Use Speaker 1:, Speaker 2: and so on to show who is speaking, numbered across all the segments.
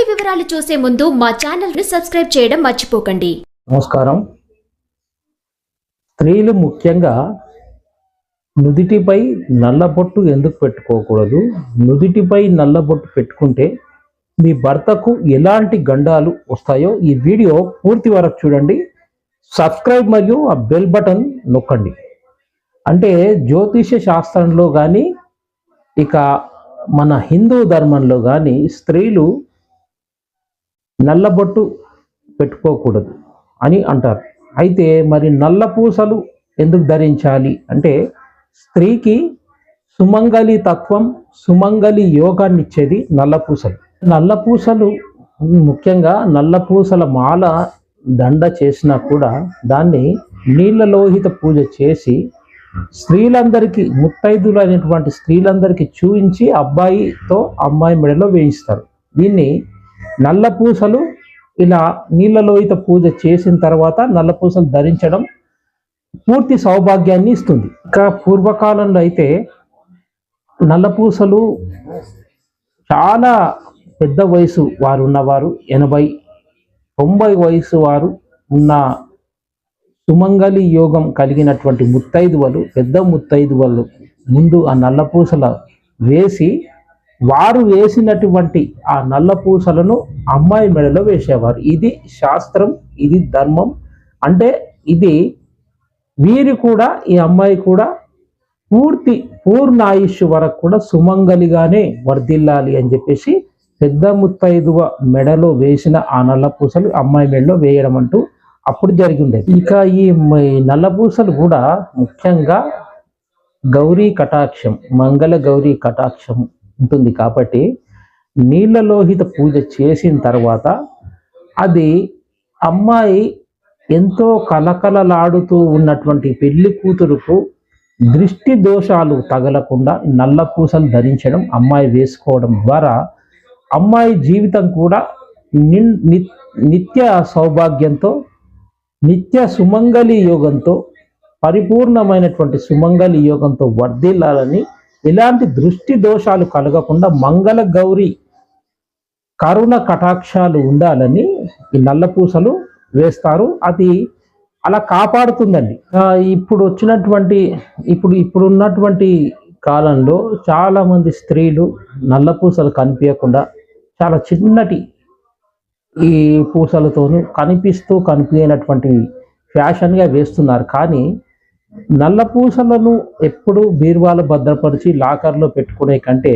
Speaker 1: పూర్తి వివరాలు చూసే ముందు మా ఛానల్ని సబ్స్క్రైబ్ చేయడం మర్చిపోకండి.
Speaker 2: నమస్కారం. స్త్రీలు ముఖ్యంగా నుదిటిపై నల్లబొట్టు ఎందుకు పెట్టుకోకూడదు? నుదిటిపై నల్లబొట్టు పెట్టుకుంటే మీ భర్తకు ఎలాంటి గండాలు వస్తాయో ఈ వీడియో పూర్తి వరకు చూడండి. సబ్స్క్రైబ్ మరియు ఆ బెల్ బటన్ నొక్కండి. అంటే జ్యోతిష శాస్త్రంలో కానీ ఇక మన హిందూ ధర్మంలో కానీ స్త్రీలు నల్లబొట్టు పెట్టుకోకూడదు అని అంటారు. అయితే మరి నల్ల పూసలు ఎందుకు ధరించాలి? అంటే స్త్రీకి సుమంగళి తత్వం సుమంగళి యోగాన్ని ఇచ్చేది నల్ల పూసలు. నల్ల పూసలు ముఖ్యంగా నల్ల పూసల మాల దండ చేసినా కూడా దాన్ని నీళ్ళ లోహిత పూజ చేసి స్త్రీలందరికీ ముత్తైదులు అయినటువంటి స్త్రీలందరికీ చూయించి అబ్బాయితో అమ్మాయి మెడలో వేయిస్తారు. దీన్ని నల్ల పూసలు ఇలా నీళ్ళలోహిత పూజ చేసిన తర్వాత నల్ల పూసలు ధరించడం పూర్తి సౌభాగ్యాన్ని ఇస్తుంది. ఇంకా పూర్వకాలంలో అయితే నల్ల పూసలు చాలా పెద్ద వయసు వారు ఉన్నవారు ఎనభై తొంభై వయసు వారు ఉన్న సుమంగళి యోగం కలిగినటువంటి ముత్తైదువలు పెద్ద ముత్తైదువలు ముందు ఆ నల్ల పూసల వేసి వారు వేసినటువంటి ఆ నల్ల పూసలను అమ్మాయి మెడలో వేసేవారు. ఇది శాస్త్రం ఇది ధర్మం. అంటే ఇది వీరి కూడా ఈ అమ్మాయి కూడా పూర్తి పూర్ణ ఆయుష్ వరకు కూడా సుమంగలిగానే వర్ధిల్లాలి అని చెప్పేసి పెద్ద ముత్తైదువ మెడలో వేసిన ఆ నల్లపూసలు అమ్మాయి మెడలో వేయడం అంటూ అప్పుడు జరిగి ఉండేది ఇక ఈ నల్లపూసలు కూడా ముఖ్యంగా గౌరీ కటాక్షం మంగళ గౌరీ కటాక్షం ఉంటుంది కాబట్టి నీళ్ళలోహిత పూజ చేసిన తర్వాత అది అమ్మాయి ఎంతో కలకలలాడుతూ ఉన్నటువంటి పెళ్ళి కూతురుకు దృష్టి దోషాలు తగలకుండా నల్ల పూసలు ధరించడం అమ్మాయి వేసుకోవడం ద్వారా అమ్మాయి జీవితం కూడా నిన్ ని- నిత్య సౌభాగ్యంతో నిత్య సుమంగళి యోగంతో పరిపూర్ణమైనటువంటి సుమంగళి యోగంతో వర్ధిల్లాలని ఇలాంటి దృష్టి దోషాలు కలగకుండా మంగళ గౌరి కరుణ కటాక్షాలు ఉండాలని ఈ నల్లపూసలు వేస్తారు. అది అలా కాపాడుతుందండి. ఇప్పుడు వచ్చినటువంటి ఇప్పుడు ఇప్పుడున్నటువంటి కాలంలో చాలామంది స్త్రీలు నల్లపూసలు కనిపించకుండా చాలా చిన్నటి ఈ పూసలతోనూ కనిపిస్తూ కనిపించినటువంటి ఫ్యాషన్గా వేస్తున్నారు. కానీ నల్ల పూసలను ఎప్పుడు బీరువాలో భద్రపరిచి లాకర్లో పెట్టుకునే కంటే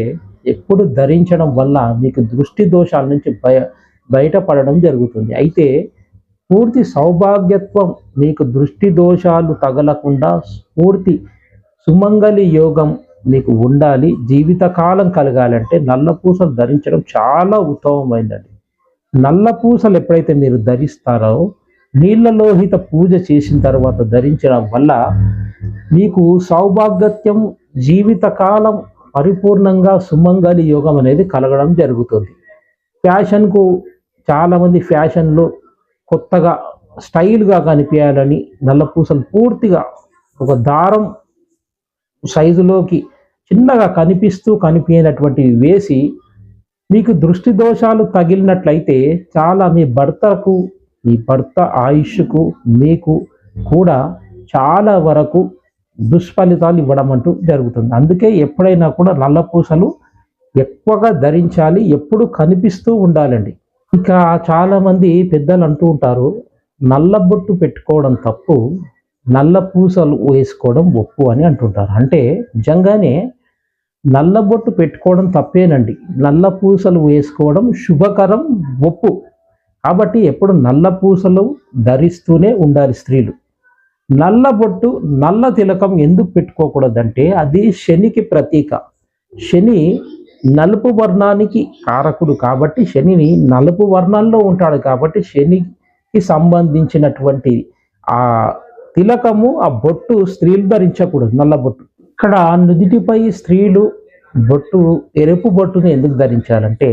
Speaker 2: ఎప్పుడు ధరించడం వల్ల మీకు దృష్టి దోషాల నుంచి బయ బయటపడడం జరుగుతుంది. అయితే పూర్తి సౌభాగ్యత్వం మీకు దృష్టి దోషాలు తగలకుండా పూర్తి సుమంగళి యోగం మీకు ఉండాలి. జీవితకాలం కలగాలంటే నల్ల పూసలు ధరించడం చాలా ఉత్తమమైనది. నల్ల పూసలు ఎప్పుడైతే మీరు ధరిస్తారో నీళ్ళ లోహిత పూజ చేసిన తర్వాత ధరించడం వల్ల మీకు సౌభాగ్యత్యం జీవితకాలం పరిపూర్ణంగా సుమంగళి యోగం అనేది కలగడం జరుగుతుంది. ఫ్యాషన్కు చాలామంది ఫ్యాషన్లో కొత్తగా స్టైల్గా కనిపించాలని నల్ల పూసలు పూర్తిగా ఒక దారం సైజులోకి చిన్నగా కనిపిస్తూ కనిపించినటువంటివి వేసి మీకు దృష్టి దోషాలు తగిలినట్లయితే చాలా మీ భర్తకు మీ భర్త ఆయుష్కు మీకు కూడా చాలా వరకు దుష్ఫలితాలు ఇవ్వడం అంటూ జరుగుతుంది. అందుకే ఎప్పుడైనా కూడా నల్ల పూసలు ఎక్కువగా ధరించాలి ఎప్పుడు కనిపిస్తూ ఉండాలండి. ఇంకా చాలామంది పెద్దలు అంటూ ఉంటారు నల్ల బొట్టు పెట్టుకోవడం తప్పు నల్ల పూసలు వేసుకోవడం ఒప్పు అని అంటుంటారు. అంటే నిజంగానే నల్లబొట్టు పెట్టుకోవడం తప్పేనండి. నల్ల పూసలు వేసుకోవడం శుభకరం ఒప్పు. కాబట్టి ఎప్పుడు నల్ల పూసలు ధరిస్తూనే ఉండాలి స్త్రీలు. నల్ల బొట్టు నల్ల తిలకం ఎందుకు పెట్టుకోకూడదంటే అది శనికి ప్రతీక. శని నలుపు వర్ణానికి కారకుడు కాబట్టి శనిని నలుపు వర్ణాల్లో ఉంటాడు కాబట్టి శనికి సంబంధించినటువంటి ఆ తిలకము ఆ బొట్టు స్త్రీలు ధరించకూడదు నల్ల బొట్టు. ఇక్కడ నుదిటిపై స్త్రీలు బొట్టు ఎరుపు బొట్టుని ఎందుకు ధరించాలంటే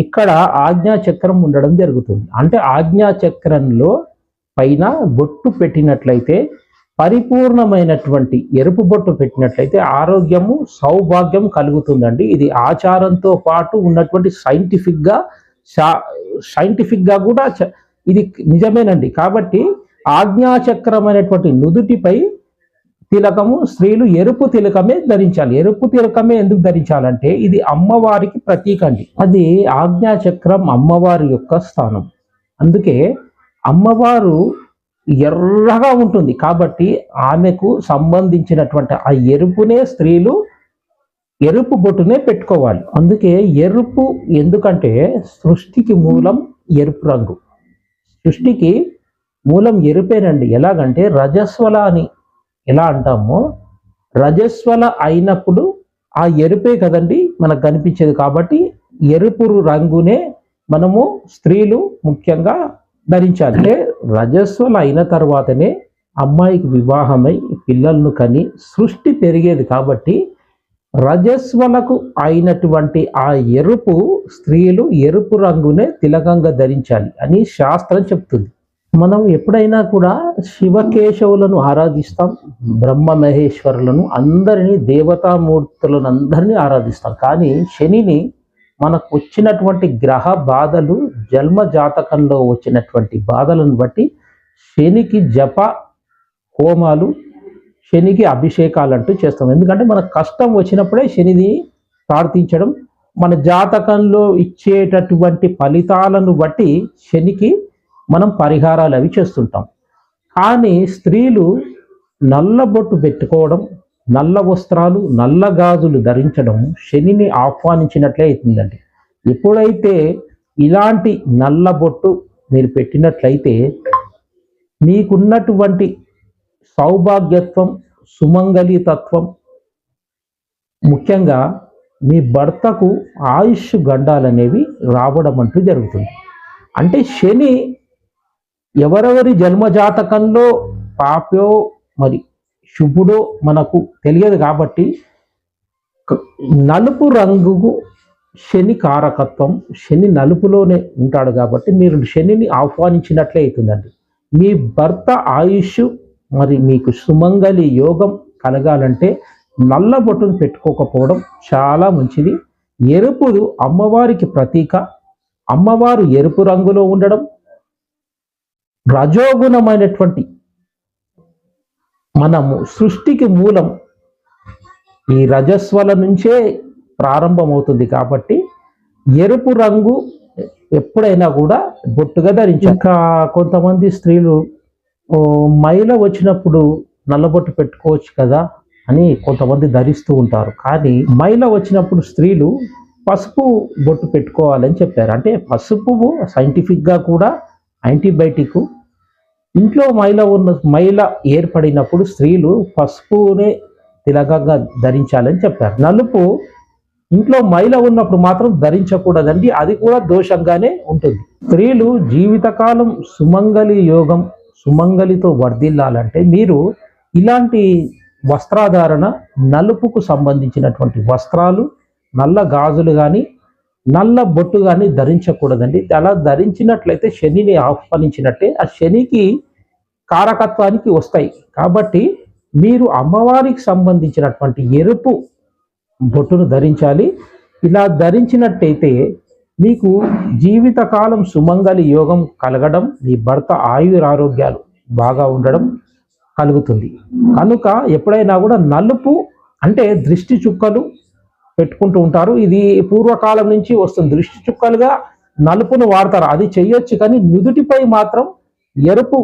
Speaker 2: ఇక్కడ ఆజ్ఞా చక్రం ఉండడం జరుగుతుంది. అంటే ఆజ్ఞా చక్రంలో పైన బొట్టు పెట్టినట్లయితే పరిపూర్ణమైనటువంటి ఎరుపు బొట్టు పెట్టినట్లయితే ఆరోగ్యము సౌభాగ్యం కలుగుతుందండి. ఇది ఆచారంతో పాటు ఉన్నటువంటి సైంటిఫిక్గా సైంటిఫిక్గా కూడా చ- ఇది నిజమేనండి. కాబట్టి ఆజ్ఞాచక్రం అనేటువంటి నుదుటిపై తిలకము స్త్రీలు ఎరుపు తిలకమే ధరించాలి. ఎరుపు తిలకమే ఎందుకు ధరించాలంటే ఇది అమ్మవారికి ప్రతీక అండి అది ఆజ్ఞాచక్రం అమ్మవారి యొక్క స్థానం. అందుకే అమ్మవారు ఎర్రగా ఉంటుంది. కాబట్టి ఆమెకు సంబంధించినటువంటి ఆ ఎరుపునే స్త్రీలు ఎరుపు బొట్టునే పెట్టుకోవాలి. అందుకే ఎరుపు ఎందుకంటే సృష్టికి మూలం ఎరుపు రంగు. సృష్టికి మూలం ఎరుపేనండి. ఎలాగంటే రజస్వల అని ఎలా అంటామో? రజస్వల అయినప్పుడు ఆ ఎరుపే కదండి మనకు కనిపించేది కాబట్టి ఎరుపు రంగునే మనము స్త్రీలు ముఖ్యంగా ధరించాలి. అంటే రజస్వల అయిన తర్వాతనే అమ్మాయికి వివాహమై పిల్లలను కని సృష్టి పెరిగేది కాబట్టి రజస్వలకు అయినటువంటి ఆ ఎరుపు స్త్రీలు ఎరుపు రంగునే తిలకంగా ధరించాలి అని శాస్త్రం చెప్తుంది. మనం ఎప్పుడైనా కూడా శివకేశవులను ఆరాధిస్తాం బ్రహ్మ మహేశ్వరులను అందరినీ దేవతామూర్తులను అందరినీ ఆరాధిస్తాం. కానీ శనిని మనకు వచ్చినటువంటి గ్రహ బాధలు జన్మ జాతకంలో వచ్చినటువంటి బాధలను బట్టి శనికి జప హోమాలు శనికి అభిషేకాలు అంటూ చేస్తాం. ఎందుకంటే మన కష్టం వచ్చినప్పుడే శనిని ప్రార్థించడం మన జాతకంలో ఇచ్చేటటువంటి ఫలితాలను బట్టి శనికి మనం పరిహారాలు అవి చేస్తుంటాం. కానీ స్త్రీలు నల్ల బొట్టు పెట్టుకోవడం నల్ల వస్త్రాలు నల్ల గాజులు ధరించడం శనిని ఆహ్వానించినట్లే అవుతుందండి. ఎప్పుడైతే ఇలాంటి నల్ల బొట్టు మీరు పెట్టినట్లయితే మీకున్నటువంటి సౌభాగ్యత్వం సుమంగళితత్వం ముఖ్యంగా మీ భర్తకు ఆయుష్ గండాలనేవి రావడం అంటూ జరుగుతుంది. అంటే శని ఎవరెవరి జన్మజాతకంలో పాపో మరి శుభుడో మనకు తెలియదు కాబట్టి నలుపు రంగుకు శని కారకత్వం శని నలుపులోనే ఉంటాడు కాబట్టి మీరు శనిని ఆహ్వానించినట్లే అవుతుందండి. మీ భర్త ఆయుష్ మరి మీకు సుమంగళి యోగం కలగాలంటే నల్ల బొట్టును పెట్టుకోకపోవడం చాలా మంచిది. ఎరుపులు అమ్మవారికి ప్రతీక. అమ్మవారు ఎరుపు రంగులో ఉండడం రజోగుణమైనటువంటి మనము సృష్టికి మూలం ఈ రజస్వల నుంచే ప్రారంభమవుతుంది కాబట్టి ఎరుపు రంగు ఎప్పుడైనా కూడా బొట్టుగా ధరించి ఇంకా కొంతమంది స్త్రీలు మైల వచ్చినప్పుడు నల్లబొట్టు పెట్టుకోవచ్చు కదా అని కొంతమంది ధరిస్తూ ఉంటారు. కానీ మైల వచ్చినప్పుడు స్త్రీలు పసుపు బొట్టు పెట్టుకోవాలని చెప్పారు. అంటే పసుపు సైంటిఫిక్గా కూడా యాంటీబయాటిక్. ఇంట్లో మైల ఉన్న మైల ఏర్పడినప్పుడు స్త్రీలు పసుపునే తిలకంగా ధరించాలని చెప్పారు. నలుపు ఇంట్లో మైల ఉన్నప్పుడు మాత్రం ధరించకూడదండి అది కూడా దోషంగానే ఉంటుంది. స్త్రీలు జీవితకాలం సుమంగలి యోగం సుమంగలితో వర్ధిల్లాలంటే మీరు ఇలాంటి వస్త్రాధారణ నలుపుకు సంబంధించినటువంటి వస్త్రాలు నల్ల గాజులు కానీ నల్ల బొట్టు కానీ ధరించకూడదండి. అలా ధరించినట్లయితే శనిని ఆహ్వానించినట్టే ఆ శనికి కారకత్వానికి వస్తాయి. కాబట్టి మీరు అమ్మవారికి సంబంధించినటువంటి ఎరుపు బొట్టును ధరించాలి. ఇలా ధరించినట్టయితే మీకు జీవితకాలం సుమంగళి యోగం కలగడం మీ భర్త ఆయురారోగ్యాలు బాగా ఉండడం కలుగుతుంది. కనుక ఎప్పుడైనా కూడా నలుపు అంటే దృష్టి చుక్కలు పెట్టుకుంటూ ఉంటారు. ఇది పూర్వకాలం నుంచి వస్తుంది దృష్టి చుక్కలుగా నలుపును వాడతారు. అది చెయ్యొచ్చు కానీ నుదుటిపై మాత్రం ఎరుపు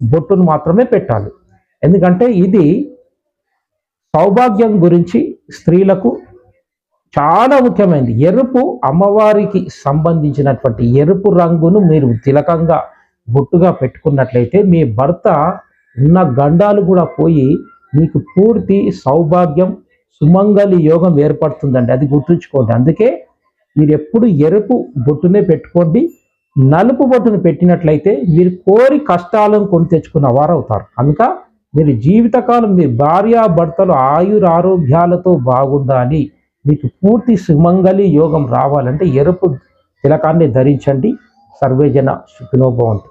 Speaker 2: బొట్టును మాత్రమే పెట్టాలి. ఎందుకంటే ఇది సౌభాగ్యం గురించి స్త్రీలకు చాలా ముఖ్యమైనది. ఎరుపు అమ్మవారికి సంబంధించినటువంటి ఎరుపు రంగును మీరు తిలకంగా బొట్టుగా పెట్టుకున్నట్లయితే మీ భర్త ఉన్న గండాలు కూడా పోయి మీకు పూర్తి సౌభాగ్యం సుమంగళి యోగం ఏర్పడుతుందండి. అది గుర్తుంచుకోండి. అందుకే మీరు ఎప్పుడు ఎరుపు బొట్టునే పెట్టుకోండి. నలుపు బొట్టును పెట్టినట్లయితే మీరు కోరి కష్టాలను కొని తెచ్చుకున్న వారు అవుతారు కనుక మీరు జీవితకాలం మీ భార్యాభర్తలు ఆయుర ఆరోగ్యాలతో బాగుండాలి మీకు పూర్తి సుమంగళి యోగం రావాలంటే ఎరుపు తిలకాన్ని ధరించండి. సర్వేజన సుఖినోభవంతు